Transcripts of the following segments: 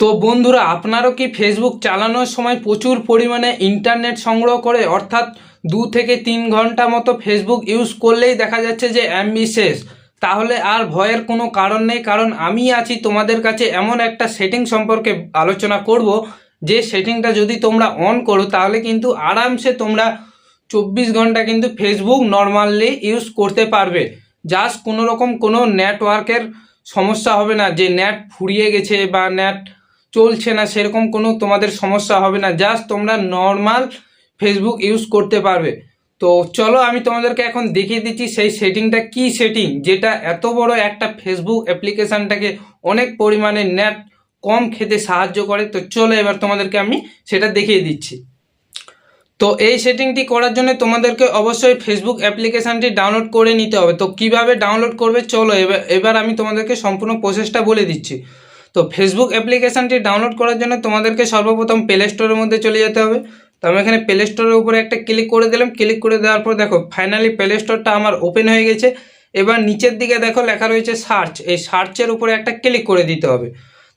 তো বন্ধুরা, আপনারও কি ফেসবুক চালানোর সময় প্রচুর পরিমাণে ইন্টারনেট সংগ্রহ করে, অর্থাৎ দু থেকে তিন ঘণ্টা মতো ফেসবুক ইউজ করলেই দেখা যাচ্ছে যে এমবি শেষ? তাহলে আর ভয়ের কোনো কারণ নেই, কারণ আমি আছি তোমাদের কাছে এমন একটা সেটিং সম্পর্কে আলোচনা করব, যে সেটিংটা যদি তোমরা অন করো, তাহলে কিন্তু আরামসে তোমরা চব্বিশ ঘণ্টা কিন্তু ফেসবুক নর্মালি ইউজ করতে পারবে। জাস্ট কোনো রকম কোনো নেটওয়ার্কের সমস্যা হবে না, যে নেট ফুরিয়ে গেছে বা নেট চলছে না, সেরকম কোনো তোমাদের সমস্যা হবে না জাস্ট তোমরা নর্মাল ফেসবুক ইউজ করতে পারবে। তো চলো আমি তোমাদেরকে এখন দেখিয়ে দিচ্ছি সেই সেটিংটা কি সেটিং যেটা এত বড় একটা ফেসবুক অ্যাপ্লিকেশানটাকে অনেক পরিমাণে নেট কম খেতে সাহায্য করে। তো চলো এবার তোমাদেরকে আমি সেটা দেখিয়ে দিচ্ছি। তো এই সেটিংটি করার জন্য তোমাদেরকে অবশ্যই ফেসবুক অ্যাপ্লিকেশানটি ডাউনলোড করে নিতে হবে। তো কীভাবে ডাউনলোড করবে, চলো এবার আমি তোমাদেরকে সম্পূর্ণ প্রসেসটা বলে দিচ্ছি। তো ফেসবুক অ্যাপ্লিকেশানটি ডাউনলোড করার জন্য তোমাদেরকে সর্বপ্রথম প্লে স্টোরের মধ্যে চলে যেতে হবে। তো আমি এখানে প্লে স্টোরের উপরে একটা ক্লিক করে দিলাম। ক্লিক করে দেওয়ার পর দেখো ফাইনালি প্লে স্টোরটা আমার ওপেন হয়ে গেছে। এবার নিচের দিকে দেখো লেখা রয়েছে সার্চ এই সার্চের উপরে একটা ক্লিক করে দিতে হবে।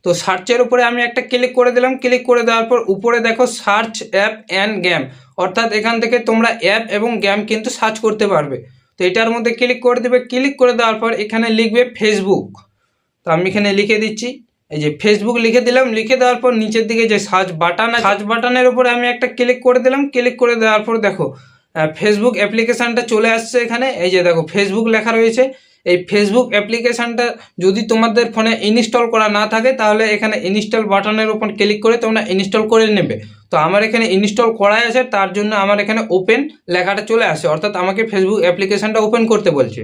তো সার্চের উপরে আমি একটা ক্লিক করে দিলাম। ক্লিক করে দেওয়ার পর উপরে দেখো সার্চ অ্যাপ অ্যান্ড গেম অর্থাৎ এখান থেকে তোমরা অ্যাপ এবং গেম কিন্তু সার্চ করতে পারবে। তো এটার মধ্যে ক্লিক করে দেবে। ক্লিক করে দেওয়ার পর এখানে লিখবে ফেসবুক তো আমি এখানে লিখে দিচ্ছি। এই যে ফেসবুক লিখে দিলাম, লিখে দেওয়ার পর নিচের দিকে যে সার্চ বাটন সার্চ বাটনের উপরে আমি একটা ক্লিক করে দিলাম ক্লিক করে দেওয়ার পর দেখো ফেসবুক অ্যাপ্লিকেশানটা চলে আসছে এখানে, এই যে দেখো ফেসবুক লেখা রয়েছে, এই ফেসবুক অ্যাপ্লিকেশানটা যদি তোমাদের ফোনে ইনস্টল করা না থাকে, তাহলে এখানে ইনস্টল বাটনের উপর ক্লিক করে তোমরা ইনস্টল করে নেবে। তো আমার এখানে ইনস্টল করাই আছে, তার জন্য আমার এখানে ওপেন লেখাটা চলে আসে, অর্থাৎ আমাকে ফেসবুক অ্যাপ্লিকেশানটা ওপেন করতে বলছে।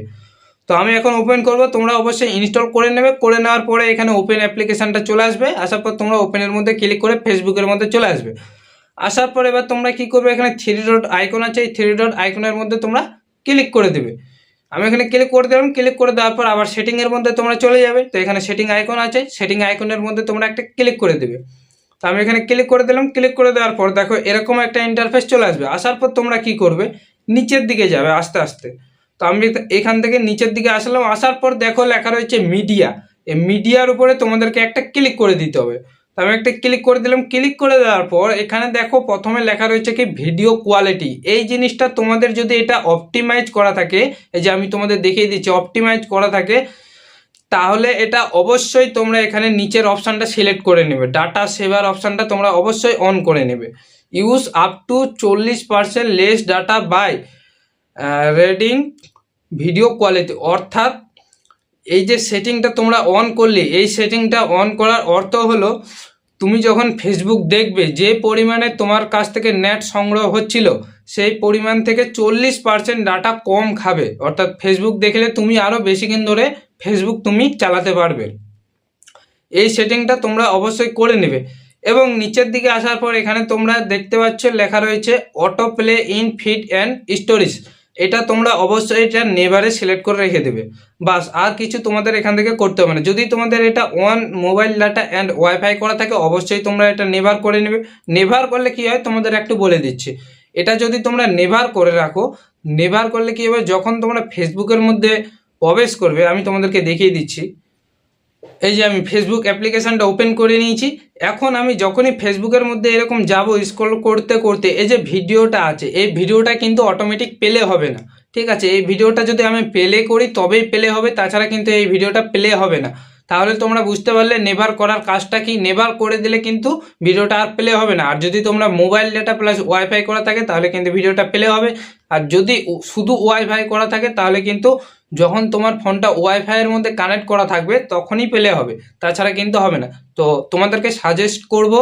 তো আমি এখন ওপেন করব, তোমরা অবশ্যই ইনস্টল করে নেবে, করে নেওয়ার পরে এখানে ওপেন অ্যাপ্লিকেশানটা চলে আসবে, আসার পর তোমরা ওপেনের মধ্যে ক্লিক করে ফেসবুকের মধ্যে চলে আসবে। আসার পর এবার তোমরা কি করবে, এখানে থ্রি ডট আইকন আছে, এই থ্রি ডট আইকনের মধ্যে তোমরা ক্লিক করে দেবে। আমি এখানে ক্লিক করে দিলাম ক্লিক করে দেওয়ার পর আবার সেটিংয়ের মধ্যে তোমরা চলে যাবে। তো এখানে সেটিং আইকন আছে সেটিং আইকনের মধ্যে তোমরা একটা ক্লিক করে দেবে। তো আমি এখানে ক্লিক করে দিলাম ক্লিক করে দেওয়ার পর দেখো এরকম একটা ইন্টারফেস চলে আসবে। আসার পর তোমরা কি করবে, নিচের দিকে যাবে আস্তে আস্তে। তো আমি এখান থেকে নিচের দিকে আসলাম, আসার পর দেখো লেখা রয়েছে মিডিয়া এই মিডিয়ার উপরে তোমাদেরকে একটা ক্লিক করে দিতে হবে। তো আমি একটা ক্লিক করে দিলাম ক্লিক করে দেওয়ার পর এখানে দেখো প্রথমে লেখা রয়েছে কি ভিডিও কোয়ালিটি এই জিনিসটা তোমাদের যদি এটা অপটিমাইজ করা থাকে, এই যে আমি তোমাদের দেখিয়ে দিচ্ছি অপটিমাইজ করা থাকে, তাহলে এটা অবশ্যই তোমরা এখানে নিচের অপশানটা সিলেক্ট করে নেবে। ডাটা সেভার অপশানটা তোমরা অবশ্যই অন করে নেবে। ইউজ আপ টু চল্লিশ percent less data by reducing video quality অর্থাৎ এই যে সেটিংটা তোমরা অন করলে, এই সেটিংটা অন করার অর্থ হলো, তুমি যখন ফেসবুক দেখবে, যে পরিমাণে তোমার কাছ থেকে নেট সংগ্রহ হচ্ছিল, সেই পরিমাণ থেকে চল্লিশ পার্সেন্ট ডাটা কম খাবে। অর্থাৎ ফেসবুক দেখলে তুমি আরও বেশি দিন ধরে ফেসবুক তুমি চালাতে পারবে। এই সেটিংটা তোমরা অবশ্যই করে নেবে। এবং নিচের দিকে আসার পর এখানে তোমরা দেখতে পাচ্ছ লেখা রয়েছে auto play in feed and stories এটা তোমরা অবশ্যই এটা নেভারে সিলেক্ট করে রেখে দেবে। বাস, আর কিছু তোমাদের এখান থেকে করতে হবে না। যদি তোমাদের এটা on mobile data and wifi করা থাকে, অবশ্যই তোমরা এটা নেভার করে নেবে। নেভার করলে কি হয়, তোমাদের একটু বলে দিচ্ছি। এটা যদি তোমরা নেভার করে রাখো নেভার করলে কি হবে, যখন তোমরা ফেসবুকের মধ্যে প্রবেশ করবে, আমি তোমাদেরকে দেখিয়ে দিচ্ছি। এই যে আমি ফেসবুক অ্যাপ্লিকেশানটা ওপেন করে নিয়েছি, এখন আমি যখনই ফেসবুকের মধ্যে এরকম যাব স্ক্রল করতে করতে, এই যে ভিডিওটা আছে, এই ভিডিওটা কিন্তু অটোমেটিক পেলে হবে না। ঠিক আছে, এই ভিডিওটা যদি আমি প্লে করি, তবেই প্লে হবে, তাছাড়া কিন্তু এই ভিডিওটা প্লে হবে না। তাহলে তোমরা বুঝতে পারলে নেভার করার কাজটা কি? নেভার করে দিলে কিন্তু ভিডিওটা আর প্লে হবে না। আর যদি তোমরা মোবাইল ডেটা প্লাস ওয়াইফাই করা থাকে, তাহলে কিন্তু ভিডিওটা প্লে হবে। আর যদি শুধু ওয়াইফাই করা থাকে, তাহলে কিন্তু যখন তোমার ফোনটা ওয়াইফাইয়ের মধ্যে কানেক্ট করা থাকবে, তখনই প্লে হবে। তাছাড়া কিন্তু হবে না। তো তোমাদেরকে সাজেস্ট করব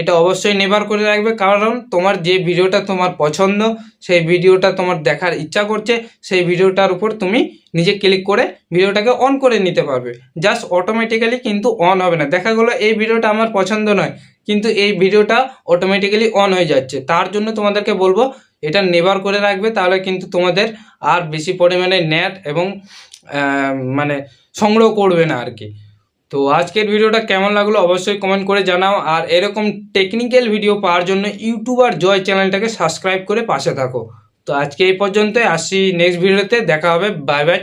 এটা অবশ্যই নেভার করে রাখবে। কারণ তোমার যে ভিডিওটা তোমার পছন্দ, সেই ভিডিওটা তোমার দেখার ইচ্ছা করছে, সেই ভিডিওটার উপর তুমি নিজে ক্লিক করে ভিডিওটাকে অন করে নিতে পারবে। জাস্ট অটোমেটিক্যালি কিন্তু অন হবে না। দেখা গেলো, এই ভিডিওটা আমার পছন্দ নয়, কিন্তু এই ভিডিওটা অটোমেটিক্যালি অন হয়ে যাচ্ছে। তার জন্য তোমাদেরকে বলব, এটা নেভার করে রাখবে, তাহলে কিন্তু তোমাদের আর বেশি পরিমাণে নেট এবং মানে সংগ্রহ করবে না আর কি। তো আজকের ভিডিওটা কেমন লাগল অবশ্যই কমেন্ট করে জানাও। আর এরকম টেকনিক্যাল ভিডিও পাওয়ার জন্য ইউটিউবার জয় চ্যানেলটাকে সাবস্ক্রাইব করে পাশে থাকো। তো আজকে এই পর্যন্তই আসি নেক্সট ভিডিওতে দেখা হবে বাই বাই